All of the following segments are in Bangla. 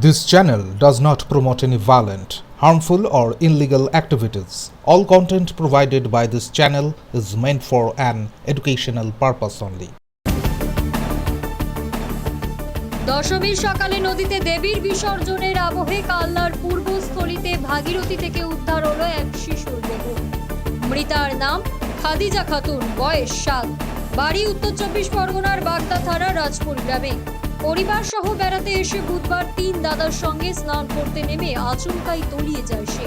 This channel does not promote any violent, harmful, or illegal activities. All content provided by this channel is meant for an educational purpose only. দশমীর সকালে নদীতে দেবীর বিসর্জনের আবহে কাল্লার পূর্বস্থলীতে ভাগীরথী থেকে উদ্ধার হলো এক শিশুর দেহ মৃতার নাম খাদিজা খাতুন বয়স সাত বাড়ি উত্তর চব্বিশ পরগনার বাগদা থানা রাজপুর গ্রামে পরিবার সহ বেড়াতে এসে বুধবার তিন দাদার সঙ্গে স্নান করতে নেমে আচমকাই তলিয়ে যায় সে।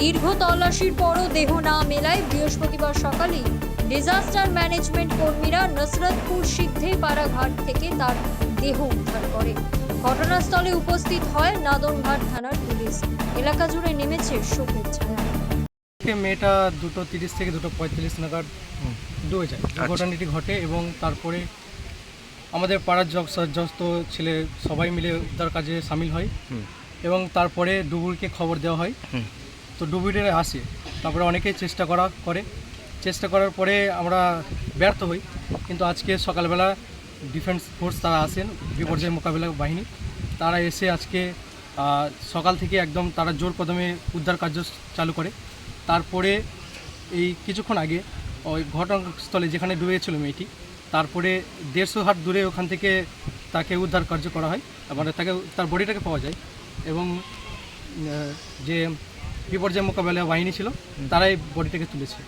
দীর্ঘ তল্লাশির পরও দেহ না মেলায় বৃহস্পতিবার সকালে ডিজাস্টার ম্যানেজমেন্ট কর্মীরা নসরতপুর সিদ্ধে পাড়া ঘাট থেকে তার দেহ উদ্ধার করে। ঘটনাস্থলে উপস্থিত হয় নাদনঘাট থানার পুলিশ। এলাকা জুড়ে নেমেছে শোকের ছায়া। মেয়েটা দুটো তিরিশ থেকে দুটো পঁয়তাল্লিশ নাগাদ ডুবে যায়। ঘটনাটি ঘটে এবং তারপরে আমাদের পাড়ার যত ছেলে সবাই মিলে উদ্ধার কাজে সামিল হয়। এবং তারপরে ডুবুরিকে খবর দেওয়া হয়। তো ডুবুরিরা আসে। তারপরে অনেকেই চেষ্টা করা করে। চেষ্টা করার পরে আমরা ব্যর্থ হই। কিন্তু আজকে সকালবেলা ডিফেন্স ফোর্স তারা আসেন বিপর্যয় মোকাবিলা বাহিনী। তারা এসে আজকে সকাল থেকে একদম তারা জোর কদমে উদ্ধার কার্য চালু করে। তারপরে এই কিছুক্ষণ আগে ওই ঘটনাস্থলে যেখানে ডুবেছিল মেয়েটি তারপরে দেড়শো হাট দূরে ওখান থেকে তাকে উদ্ধার কার্য করা হয় মানে তাকে তার বডিটাকে পাওয়া যায়। এবং যে বিপর্যয় মোকাবেলা বাহিনী ছিল তারাই বডিটাকে তুলেছে।